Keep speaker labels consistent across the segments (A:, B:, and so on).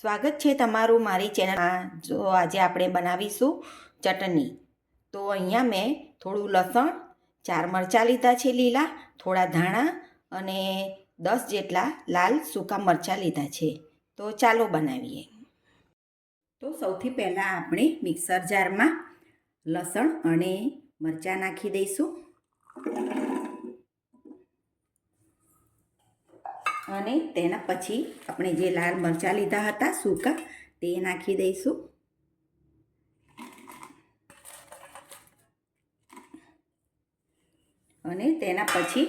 A: સ્વાગત છે તમારું મારી ચેનલમાં. જો આજે આપણે બનાવીશું ચટણી. તો અહીંયા મેં થોડું લસણ, ચાર મરચાં લીધા છે લીલા, થોડા ધાણા અને દસ જેટલા લાલ સૂકા મરચાં લીધા છે. તો ચાલો બનાવીએ. તો સૌથી પહેલાં આપણે મિક્સર જારમાં લસણ અને મરચાં નાખી દઈશું. અને તેના પછી આપણે જે લાલ મરચાં લીધા હતા સૂકા, તે નાખી દઈશું. અને તેના પછી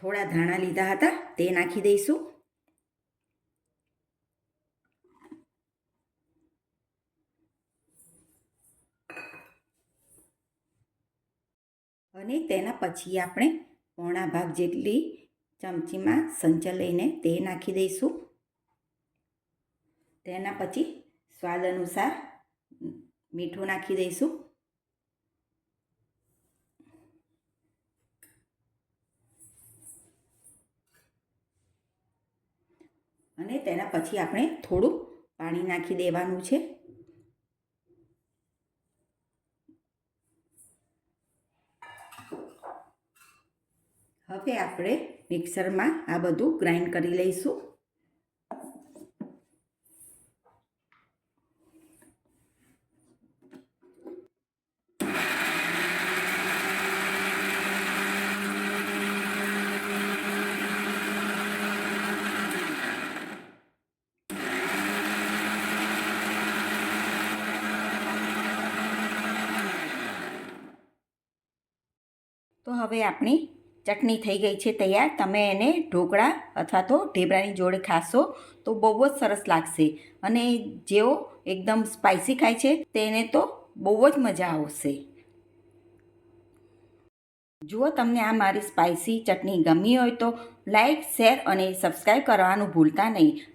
A: થોડા ધાણા લીધા હતા, તે નાખી દઈશું. અને તેના પછી આપણે પોણા ભાગ જેટલી ચમચીમાં સંચર લઈને તે નાખી દઈશું. તેના પછી સ્વાદ અનુસાર મીઠું નાખી દઈશું. અને તેના પછી આપણે થોડું પાણી નાખી દેવાનું છે. હવે આપણે મિક્સરમાં આ બધું ગ્રાઇન્ડ કરી લઈશું. તો હવે આપણી ચટણી થઈ ગઈ છે તૈયાર. તમે એને ઢોકળા અથવા તો ઢેબરાની જોડે ખાશો તો બહુ જ સરસ લાગશે. અને જેઓ એકદમ સ્પાઇસી ખાય છે તેને તો બહુ જ મજા આવશે. જુઓ તમને આ મારી સ્પાઇસી ચટણી ગમી હોય તો લાઇક શેર અને સબસ્ક્રાઈબ કરવાનું ભૂલતા નહીં.